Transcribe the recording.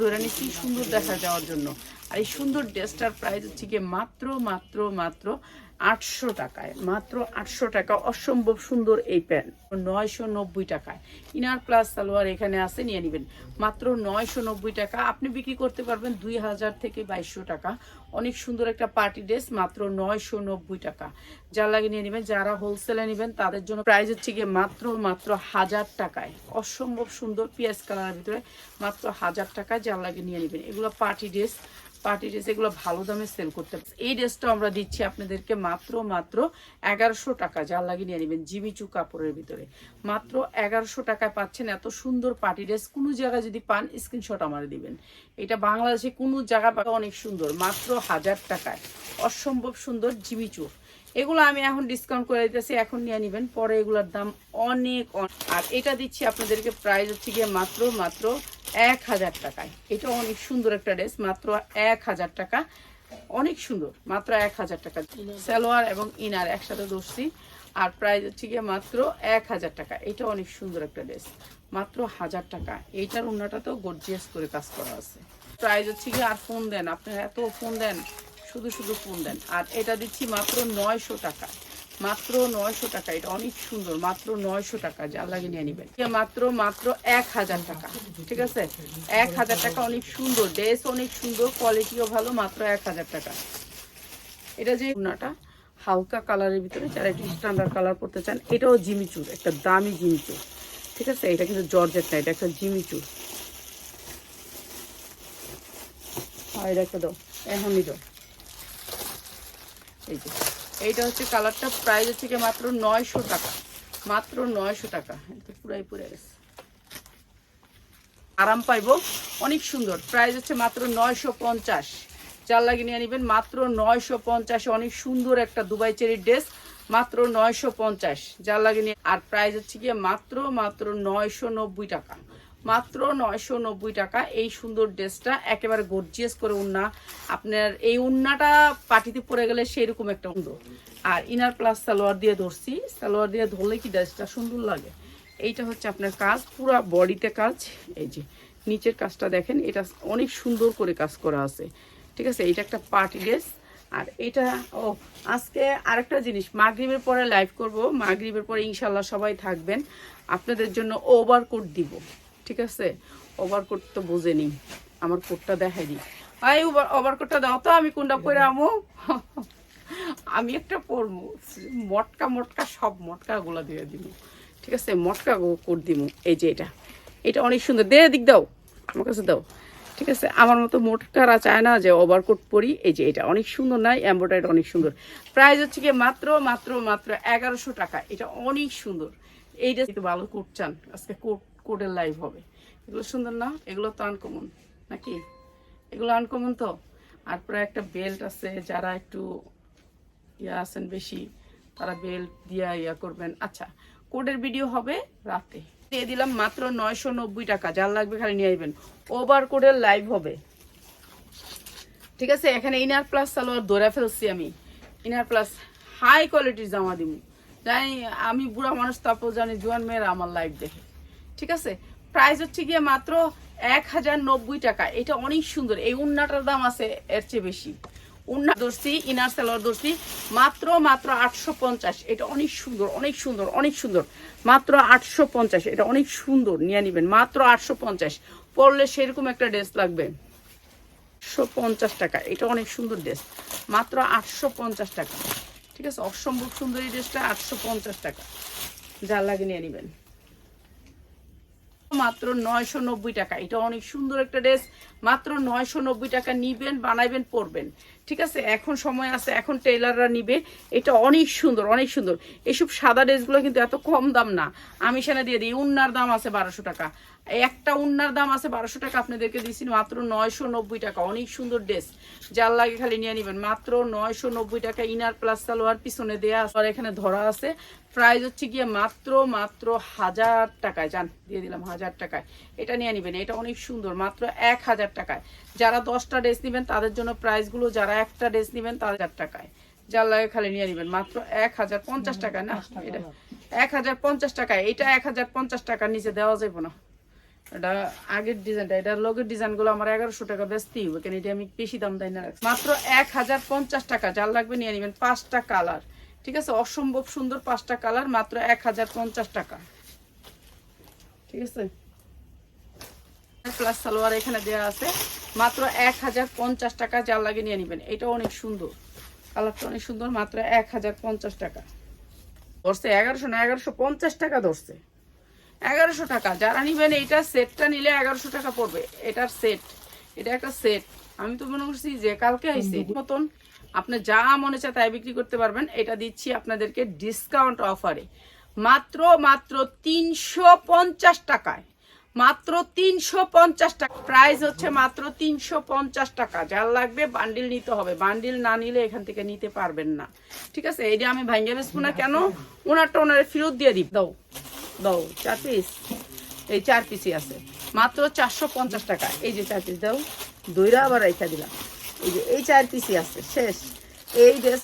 ধরে সুন্দর দেখা যাওয়ার জন্য। আর এই সুন্দর ড্রেসটার প্রাইস হচ্ছে গিয়ে মাত্র মাত্র মাত্র আটশো টাকায়, মাত্র আটশো টাকা, অসম্ভব সুন্দর এই প্যান্ট, নয়শো নব্বই টাকায়। ইনার প্লাস সালোয়ার এখানে আছে, নিয়ে নেবেন। মাত্র নয়শো নব্বই টাকা, আপনি বিক্রি করতে পারবেন দুই হাজার থেকে বাইশশো টাকা। অনেক সুন্দর একটা পার্টি ড্রেস, মাত্র নয়শো নব্বই টাকা। যার লাগে নিয়ে নেবেন, যারা হোলসেলে নেবেন, তাদের জন্য প্রাইস হচ্ছে গিয়ে মাত্র মাত্র হাজার টাকায়। অসম্ভব সুন্দর পিঁয়াজ কালারের ভিতরে মাত্র হাজার টাকায় যার লাগে নিয়ে নেবেন। এগুলো পার্টি ড্রেস পার্টি ড্রেস এগুলো ভালো দামে সেল করতে এই ড্রেসটা আমরা দিচ্ছি আপনাদেরকে মাত্র মাত্র এগারোশো টাকা। যার লাগে নিয়ে নেবেন জিমিচু কাপড়ের ভিতরে। মাত্র এগারোশো টাকায় পাচ্ছেন এত সুন্দর পার্টি ড্রেস কোনো জায়গায় যদি পান স্ক্রিনশট আমার দিবেন। এটা বাংলাদেশে কোনো জায়গা পাবে অনেক সুন্দর। মাত্র হাজার টাকায়। অসম্ভব সুন্দর জিমিচুর এগুলো আমি এখন ডিসকাউন্ট করে দিতেছি। এখন নিয়ে নেবেন। পরে এগুলোর দাম অনেক অনেক। আর এটা দিচ্ছি আপনাদেরকে প্রাইস হচ্ছে গিয়ে মাত্র মাত্র এক হাজার টাকায়। এটা অনেক সুন্দর একটা ড্রেস, মাত্র এক হাজার টাকা। অনেক সুন্দর, মাত্র এক হাজার টাকা। সালোয়ার এবং ইনার একসাথে ধরছি, আর প্রাইস হচ্ছে গিয়ে মাত্র এক হাজার টাকা। এটা অনেক সুন্দর একটা ড্রেস, মাত্র হাজার টাকা। এইটার উন্নাটাতেও গর্জিয়াস করে কাজ করা আছে। প্রাইস হচ্ছে গিয়ে আর ফোন দেন, আপনারা এত ফোন দেন, শুধু শুধু ফোন দেন। আর এটা দিচ্ছি মাত্র নয়শো টাকা। মাত্র নয়শো টাকা, এটা অনেক সুন্দর, মাত্র নয়শো টাকা, যা লাগে নিয়ে নেবেন। মাত্র মাত্র এক হাজার টাকা, ঠিক আছে? এক হাজার টাকা অনেক সুন্দর, ড্রেস অনেক সুন্দর, কোয়ালিটিও ভালো, মাত্র এক হাজার টাকা। এটা যে উন্নাটা হালকা কালারের ভিতরে, যারা একটু স্ট্যান্ডার্ড কালার করতে চান, এটাও জিমিচুর একটা দামি জিমিচুর ঠিক আছে? এটা কিন্তু জর্জেট না, এটা একটা জিমিচুর এটা একটা দাও এখনই দাও। এই যে এইটা হচ্ছে কালারটা প্রাইস হচ্ছে কি মাত্র নয়শো টাকা। মাত্র নয়শো টাকা। এটা পুরাই পুরে গেছে। আরাম পাইবো। অনেক সুন্দর। প্রাইস হচ্ছে মাত্র নয়শো পঞ্চাশ। যার লাগে নিয়ে নেবেন মাত্র নয়শো পঞ্চাশে অনেক সুন্দর একটা দুবাই চেরির ড্রেস। মাত্র নয়শো পঞ্চাশ। যার লাগে নিয়ে আর প্রাইস হচ্ছে গিয়ে মাত্র মাত্র নয়শো নব্বই টাকা। মাত্র নয়শো নব্বই টাকা। এই সুন্দর ড্রেসটা একেবারে গর্জিয়াস করে উন্না। আপনার এই উন্নাটা পাটিতে পরে গেলে সেরকম একটা সুন্দর আর ইনার প্লাস সালোয়ার দিয়ে ধরছি। সালোয়ার দিয়ে ধরলে কি ড্রেসটা সুন্দর লাগে? এইটা হচ্ছে আপনার কাজ, পুরো বডিতে কাজ। এই যে, নিচের কাজটা দেখেন, এটা অনেক সুন্দর করে কাজ করা আছে। ঠিক আছে এটা একটা পার্টি ড্রেস। আর এটা, ও, আজকে আরেকটা জিনিস, মাগরিবের পরে লাইভ করব। মাগরিবের পরে ইনশাল্লাহ সবাই থাকবেন। আপনাদের জন্য ওভার কোট দিব। ঠিক আছে? ওভার কোট তো বোঝেনি। আমার কোটটা দেখাই দিই ভাই ওভার ওভার কোটটা দাও তো, আমি কোনটা পরে আমো? আমি একটা পরবো। মটকা মটকা সব মটকা মটকাগুলো দিয়ে দিব। ঠিক আছে? মটকা কোট দিব। এই যে এটা। এটা অনেক সুন্দর। দে দিক দাও। আমার কাছে দাও। ঠিক আছে? আমার মতো মোটকারা চায় না যে ওভারকোট পরি। এই যে এটা অনেক সুন্দর নাই এম্ব্রয়ডারি অনেক সুন্দর। প্রাইস হচ্ছে কি মাত্র মাত্র মাত্র এগারোশো টাকা। এটা অনেক সুন্দর। এইটা একটু ভালো কোট চান। আজকে কোট কোটের লাইভ হবে। এগুলো সুন্দর না? এগুলো তো আনকমন নাকি? এগুলো আনকমন তো? আর প্রায় একটা বেল্ট আছে, যারা একটু ইয়া আছেন বেশি, তারা বেল্ট দিয়া ইয়া করবেন। আচ্ছা কোডের ভিডিও হবে রাতে। দিয়ে দিলাম মাত্র নয়শো নব্বই টাকা, যার লাগবে খালি নিয়ে আসবেন ওভার কোডের লাইভ হবে। ঠিক আছে, এখানে ইনার প্লাস সালোয়ার ধরে ফেলছি আমি। ইনার প্লাস হাই কোয়ালিটির জামা দিব জানি আমি বুড়া মানুষ, তারপর জানি জোয়ান মেয়েরা আমার লাইভ দেখে। ঠিক আছে? প্রাইস হচ্ছে গিয়ে মাত্র এক হাজার নব্বই টাকা। এটা অনেক সুন্দর। এই উন্নাটার দাম আছে এর চেয়ে বেশি। উন্না ধরছি ইনার সালোয়ার ধরছি মাত্র মাত্র আটশো পঞ্চাশ। এটা অনেক সুন্দর অনেক সুন্দর অনেক সুন্দর। মাত্র আটশো পঞ্চাশ। এটা অনেক সুন্দর। নিয়ে নিবেন। মাত্র আটশো পঞ্চাশ। পরলে সেরকম একটা ড্রেস লাগবে। আটশো পঞ্চাশ টাকা। এটা অনেক সুন্দর ড্রেস মাত্র আটশো পঞ্চাশ টাকা। ঠিক আছে? অসম্ভব সুন্দর এই ড্রেসটা আটশো পঞ্চাশ টাকা। যার লাগে নিয়ে নেবেন। মাত্র নয়শো নব্বই টাকা। এটা অনেক সুন্দর একটা ড্রেস। মাত্র নয়শো নব্বই টাকা নিবেন, বানাইবেন, পরবেন। ঠিক আছে? এখন সময় আছে, এখন টেলাররা নিবে। এটা অনেক সুন্দর অনেক সুন্দর। এইসব সাদা ড্রেসগুলো কিন্তু এত কম দাম না। আমি সেখানে দিয়ে দিই, উন্নার দাম আছে বারোশো টাকা। একটা উন্নার দাম আছে বারোশো টাকা, আপনাদেরকে দিচ্ছি মাত্র নয়শো নব্বই টাকা। অনেক সুন্দর ড্রেস। যার লাগে খালি নিয়ে নেবেন। মাত্র নয়শো নব্বই টাকা, ইনার প্লাস সালোয়ার পিছনে দেয়া আর এখানে ধরা আছে। প্রাইস হচ্ছে গিয়ে মাত্র মাত্র হাজার টাকায় যান দিয়ে দিলাম হাজার টাকায়। এটা নিয়ে নেবেন, এটা অনেক সুন্দর, মাত্র এক হাজার টাকায়। যারা দশটা ড্রেস নেবেন, তাদের জন্য প্রাইসগুলো যারা একটা ড্রেস নেবেন তাদের হাজার টাকায়। যার লাগে খালি নিয়ে নেবেন। মাত্র এক হাজার পঞ্চাশ টাকায় না? এটা এক হাজার পঞ্চাশ টাকায় এটা এক হাজার পঞ্চাশ টাকার নিচে দেওয়া যাবে না। এটা আগের ডিজাইনটা এটার লগের ডিজাইনগুলো আমার এগারোশো টাকা বেচতেই হবে কেন এটা আমি বেশি দাম দেয় না মাত্র এক হাজার পঞ্চাশ টাকা যার লাগবে নিয়ে নেবেন পাঁচটা কালার। ঠিক আছে? অসম্ভব সুন্দর পাঁচটা কালার মাত্র এক হাজার পঞ্চাশ টাকা। ঠিক আছে? প্লাস সালোয়ার এখানে দেওয়া আছে। মাত্র এক হাজার পঞ্চাশ টাকা যার লাগে নিয়ে নেবেন। এটা অনেক সুন্দর। কালারটা অনেক সুন্দর মাত্র এক হাজার পঞ্চাশ টাকা। ধরছে এগারোশো না এগারোশো পঞ্চাশ টাকা ধরছে। এগারোশো টাকা যারা নিবেন এইটা সেটটা নিলে এগারোশো টাকা পড়বে। এটার সেট এটা একটা সেট। আমি তো মনে করছি যে কালকে আইসে মতন আপনি যা মনে চায় তাই বিক্রি করতে পারবেন। এটা দিচ্ছি আপনাদেরকে ডিসকাউন্ট অফারে মাত্র মাত্র তিনশো পঞ্চাশ টাকায়। মাত্র তিনশো পঞ্চাশ টাকা। প্রাইস হচ্ছে মাত্র তিনশো পঞ্চাশ টাকা। যার লাগবে বান্ডিল নিতে হবে। বান্ডিল না নিলে এখান থেকে নিতে পারবেন না। ঠিক আছে? এইটা আমি ভাঙ্গে বেসবো না কেন? ওনারটা ওনারে ফেরত দিয়ে দিব দাও। দাও। চার পিস এই চার পিসই আছে। মাত্র চারশো পঞ্চাশ টাকা। এই যে চার পিস দাও। দইরা আবার রেখা দিলাম। এই যে, এই চার পিসই আছে। শেষ। এই ড্রেস